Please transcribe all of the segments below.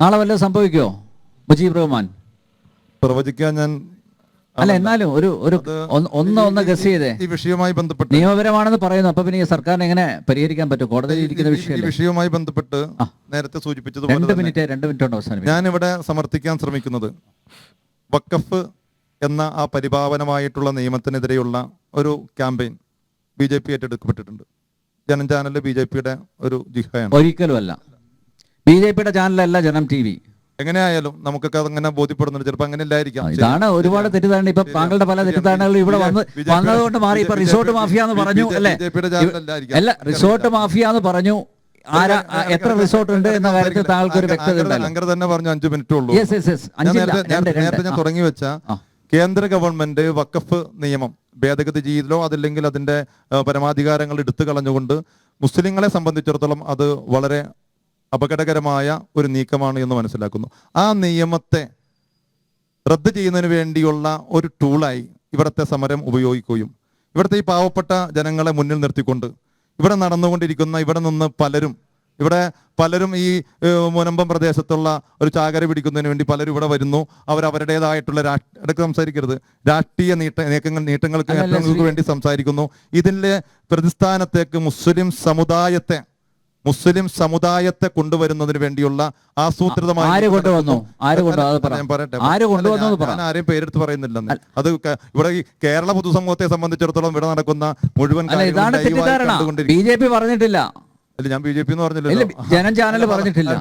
നാളെ വല്ലതും സംഭവിക്കോ മുജീബ് റഹ്മാൻ? പ്രവചിക്കാൻ ഞാൻ അല്ല എന്നാലും ഒരു ഒരു ഒന്ന് ഒന്ന് ഗസ് ചെയ്തേ. ഈ വിഷയവുമായി ബന്ധപ്പെട്ട് നിയമപരമാണെന്ന് പറയുന്നു. അപ്പൊ പിന്നെ ഈ സർക്കാരിന് എങ്ങനെ പരിഹരിക്കാൻ പറ്റും? കോടതിയിൽ ഇരിക്കുന്ന വിഷയമല്ലേ? വിഷയവുമായി ബന്ധപ്പെട്ട് നേരത്തെ സൂചിപ്പിച്ചത് രണ്ട് മിനിറ്റ് രണ്ട് മിനിറ്റ് കൊണ്ട് അവസാനം? ഞാൻ ഇവിടെ സമർത്ഥിക്കാൻ ശ്രമിക്കുന്നത് വക്കഫ് എന്ന ആ പരിപാവനമായിട്ടുള്ള നിയമത്തിനെതിരെയുള്ള ഒരു ക്യാമ്പയിൻ ബി ജെ പി ഏറ്റെടുക്കപ്പെട്ടിട്ടുണ്ട്. ജനം ചാനലിൽ ബി ജെ പിയുടെ ഒരു ജിഹയാണ്. ഒരിക്കലും അല്ല ബി ജെ പിയുടെ ചാനലല്ല ജനം ടി വി. എങ്ങനെയായാലും നമുക്കൊക്കെ അങ്ങനെ ബോധ്യപ്പെടുന്നുണ്ട്. ചിലപ്പോൾ അങ്ങനെ ഇല്ലായിരിക്കാം. ഇതാണ് ഒരുപാട് തെറ്റിദ്ധാരണ. ഇപ്പൊ താങ്കളുടെ പല തെറ്റിദ്ധാരണകളും ഇവിടെ വന്ന് വന്നതുകൊണ്ട് മാറി. ഇപ്പൊ റിസോർട്ട് മാഫിയ എന്ന് പറഞ്ഞു അല്ലെ? അല്ലേ റിസോർട്ട് മാഫിയ എന്ന് പറഞ്ഞു. ആരാ എത്ര റിസോർട്ട് ഉണ്ട് എന്ന കാര്യത്തിൽ താങ്കൾക്ക് ഒരു വ്യക്തത തന്നെ പറഞ്ഞു അഞ്ചു മിനിറ്റ് ഉള്ളൂ. നേരത്തെ ഞാൻ. തുടങ്ങി വെച്ച കേന്ദ്ര ഗവൺമെന്റ് വക്കഫ് നിയമം ഭേദഗതി ചെയ്തോ അതല്ലെങ്കിൽ അതിന്റെ പരമാധികാരങ്ങൾ എടുത്തു കളഞ്ഞുകൊണ്ട് മുസ്ലിങ്ങളെ സംബന്ധിച്ചിടത്തോളം അത് വളരെ അപകടകരമായ ഒരു നീക്കമാണ് എന്ന് മനസ്സിലാക്കുന്നു. ആ നിയമത്തെ റദ്ദ് ചെയ്യുന്നതിന് വേണ്ടിയുള്ള ഒരു ടൂളായി ഇവിടുത്തെ സമരം ഉപയോഗിക്കുകയും ഇവിടുത്തെ ഈ പാവപ്പെട്ട ജനങ്ങളെ മുന്നിൽ നിർത്തിക്കൊണ്ട് ഇവിടെ നടന്നുകൊണ്ടിരിക്കുന്ന ഇവിടെ നിന്ന് പലരും ഇവിടെ പലരും ഈ മുനമ്പം പ്രദേശത്തുള്ള ഒരു ചാകര പിടിക്കുന്നതിന് വേണ്ടി പലരും ഇവിടെ വരുന്നു. അവർ അവരുടേതായിട്ടുള്ള രാഷ്ട്രീയ സംസാരിക്കരുത്. രാഷ്ട്രീയ നീട്ട നീക്കങ്ങൾ നീട്ടങ്ങൾക്ക് വേണ്ടി സംസാരിക്കുന്നു. ഇതിന്റെ പ്രതിസ്ഥാനത്തേക്ക് മുസ്ലിം സമുദായത്തെ മുസ്ലിം സമുദായത്തെ കൊണ്ടുവരുന്നതിന് വേണ്ടിയുള്ള ആസൂത്രിതമായ ആര് കൊണ്ടുവന്നു? ആര്. ഞാൻ പറയട്ടെ. ആര് കൊണ്ടുവന്നു. ഞാൻ ആരെയും പേരെടുത്ത് പറയുന്നില്ലെന്ന്. അത് ഇവിടെ ഈ കേരള പൊതുസമൂഹത്തെ സംബന്ധിച്ചിടത്തോളം ഇവിടെ നടക്കുന്ന മുഴുവൻ. ബി ജെ പി പറഞ്ഞിട്ടില്ല. അല്ല ഞാൻ ബി ജെ പി എന്ന് പറഞ്ഞില്ല ജനം ചാനൽ പറഞ്ഞിട്ടില്ല.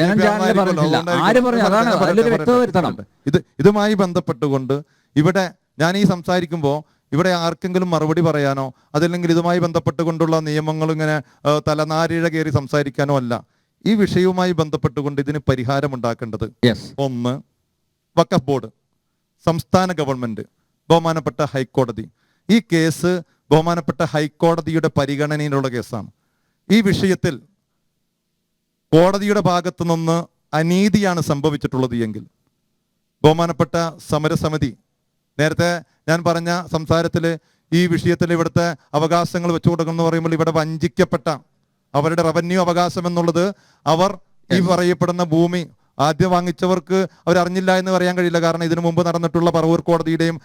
ജനം ചാനൽ പറഞ്ഞിട്ടില്ല. ആര് പറഞ്ഞു? അതാണ് വ്യക്തത വരുത്തണം ഇത് ഇതുമായി ബന്ധപ്പെട്ടുകൊണ്ട് ഇവിടെ ഞാൻ ഈ സംസാരിക്കുമ്പോൾ ഇവിടെ ആർക്കെങ്കിലും മറുപടി പറയാനോ? അതല്ലെങ്കിൽ ഇതുമായി ബന്ധപ്പെട്ടുകൊണ്ടുള്ള നിയമങ്ങൾ ഇങ്ങനെ തലനാരിഴ കയറി സംസാരിക്കാനോ അല്ല. ഈ വിഷയവുമായി ബന്ധപ്പെട്ടുകൊണ്ട് ഇതിന് പരിഹാരം ഉണ്ടാക്കേണ്ടത് ഒന്ന് വക്കഫ് ബോർഡ് സംസ്ഥാന ഗവൺമെന്റ് ബഹുമാനപ്പെട്ട ഹൈക്കോടതി. ഈ കേസ് ബഹുമാനപ്പെട്ട ഹൈക്കോടതിയുടെ പരിഗണനയിലുള്ള കേസാണ്. ഈ വിഷയത്തിൽ കോടതിയുടെ ഭാഗത്തു നിന്ന് അനീതിയാണ് സംഭവിച്ചിട്ടുള്ളത് എങ്കിൽ ബഹുമാനപ്പെട്ട സമരസമിതി നേരത്തെ ഞാൻ പറഞ്ഞ സംസാരത്തിൽ ഈ വിഷയത്തിൽ ഇവിടുത്തെ അവകാശങ്ങൾ വെച്ചു കൊടുക്കണം എന്ന് പറയുമ്പോൾ ഇവിടെ വഞ്ചിക്കപ്പെട്ട അവരുടെ റവന്യൂ അവകാശം എന്നുള്ളത് അവർ ഈ പറയപ്പെടുന്ന ഭൂമി ആദ്യം വാങ്ങിച്ചവർക്ക് അവരറിഞ്ഞില്ല എന്ന് പറയാൻ കഴിയില്ല. കാരണം ഇതിനു മുമ്പ് നടന്നിട്ടുള്ള പറവൂർ കോടതിയുടെയും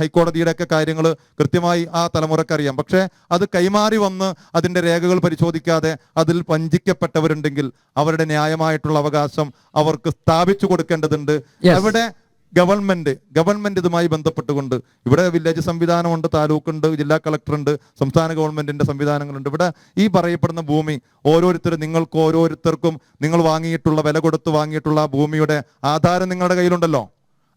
ഹൈക്കോടതിയുടെ ഒക്കെ കാര്യങ്ങൾ കൃത്യമായി ആ തലമുറയ്ക്ക് അറിയാം. പക്ഷേ അത് കൈമാറി വന്ന് അതിന്റെ രേഖകൾ പരിശോധിക്കാതെ അതിൽ വഞ്ചിക്കപ്പെട്ടവരുണ്ടെങ്കിൽ അവരുടെ ന്യായമായിട്ടുള്ള അവകാശം അവർക്ക് സ്ഥാപിച്ചു കൊടുക്കേണ്ടതുണ്ട്. അവിടെ ഗവൺമെന്റ് ഗവൺമെന്റ് ഇതുമായി ബന്ധപ്പെട്ടുകൊണ്ട് ഇവിടെ വില്ലേജ് സംവിധാനമുണ്ട് താലൂക്കുണ്ട് ജില്ലാ കളക്ടറുണ്ട് സംസ്ഥാന ഗവൺമെന്റിന്റെ സംവിധാനങ്ങളുണ്ട്. ഇവിടെ ഈ പറയപ്പെടുന്ന ഭൂമി ഓരോരുത്തരും നിങ്ങൾക്ക് ഓരോരുത്തർക്കും നിങ്ങൾ വാങ്ങിയിട്ടുള്ള വില കൊടുത്ത് വാങ്ങിയിട്ടുള്ള ആ ഭൂമിയുടെ ആധാരം നിങ്ങളുടെ കയ്യിലുണ്ടല്ലോ.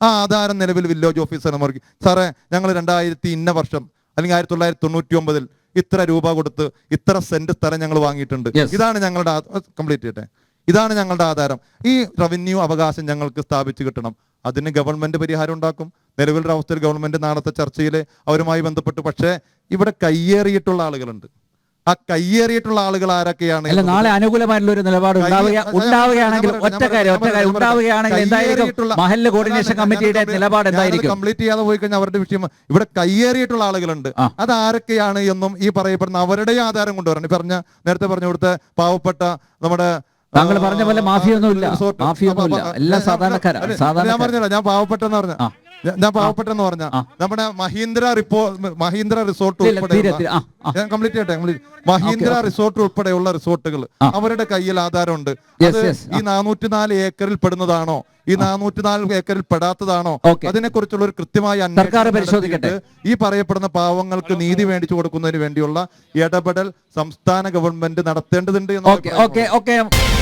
ആ ആധാരം നിലവിൽ വില്ലേജ് ഓഫീസർ നമുക്ക് സാറേ ഞങ്ങൾ രണ്ടായിരത്തി ഇന്ന വർഷം അല്ലെങ്കിൽ ആയിരത്തി തൊള്ളായിരത്തി തൊണ്ണൂറ്റി ഒമ്പതിൽ ഇത്ര രൂപ കൊടുത്ത് ഇത്ര സെന്റ് സ്ഥലം ഞങ്ങൾ വാങ്ങിയിട്ടുണ്ട്. ഇതാണ് ഞങ്ങളുടെ കംപ്ലീറ്റ് ചെയ്യട്ടെ. ഇതാണ് ഞങ്ങളുടെ ആധാരം. ഈ റവന്യൂ അവകാശം ഞങ്ങൾക്ക് സ്ഥാപിച്ചു കിട്ടണം. അതിന് ഗവൺമെന്റ് പരിഹാരം ഉണ്ടാക്കും. നിലവിലുള്ള അവസ്ഥയിൽ ഗവൺമെന്റ് നാളത്തെ ചർച്ചയിൽ അവരുമായി ബന്ധപ്പെട്ട്. പക്ഷേ ഇവിടെ കയ്യേറിയിട്ടുള്ള ആളുകളുണ്ട്. ആ കയ്യേറിയിട്ടുള്ള ആളുകൾ ആരൊക്കെയാണ് നാളെ അനുകൂലമായിട്ടുള്ള ഒരു നിലപാട് ഉണ്ടാവുക ഉണ്ടാവുകയാണെങ്കിൽ ഒറ്റ കാര്യം ഒറ്റ കാര്യം. ഉണ്ടാവുകയാണെങ്കിൽ എന്തായിരിക്കും? മഹല്ല് കോർഡിനേഷൻ കമ്മിറ്റിയുടെ നിലപാട് എന്തായിരിക്കും? കംപ്ലീറ്റ് ചെയ്യാതെ പോയി കഴിഞ്ഞാൽ അവരുടെ വിഷയം ഇവിടെ കയ്യേറിയിട്ടുള്ള ആളുകളുണ്ട്. അതാരൊക്കെയാണ് അത് ആരൊക്കെയാണ് എന്നും ഈ പറയപ്പെടുന്ന അവരുടെ ആധാരം കൊണ്ടുവരണം. പറഞ്ഞ നേരത്തെ പറഞ്ഞു കൊടുത്ത പാവപ്പെട്ട നമ്മുടെ താങ്കൾ പറഞ്ഞ പോലെ മാഫിയൊന്നുമില്ല. മാഫിയൊന്നുമില്ല. എല്ലാം സാധാരണക്കാരാണ് സാധാരണക്കാരാ. അല്ല, ഞാൻ പറഞ്ഞല്ലോ ഞാൻ പാവപ്പെട്ടെന്ന് പറഞ്ഞ. ഞാൻ- പാവപ്പെട്ടെന്ന് പറഞ്ഞ. നമ്മുടെ മഹീന്ദ്ര റിപ്പോ മഹീന്ദ്ര റിസോർട്ട് ആ. ഞാൻ കംപ്ലീറ്റ് ചെയ്യട്ടെ മഹീന്ദ്ര റിസോർട്ട് ഉൾപ്പെടെയുള്ള റിസോർട്ടുകൾ അവരുടെ കയ്യിൽ ആധാരമുണ്ട്. ഉണ്ട് അത് ഈ നാനൂറ്റി നാല് ഏക്കറിൽ പെടുന്നതാണോ? ഈ നാനൂറ്റി നാല് ഏക്കറിൽ പെടാത്തതാണോ. അതിനെ കുറിച്ചുള്ള ഒരു കൃത്യമായ പരിശോധിക്കട്ടെ. ഈ പറയപ്പെടുന്ന പാവങ്ങൾക്ക് നീതി മേടിച്ചു കൊടുക്കുന്നതിന് വേണ്ടിയുള്ള ഇടപെടൽ സംസ്ഥാന ഗവൺമെന്റ് നടത്തേണ്ടതുണ്ട് എന്ന്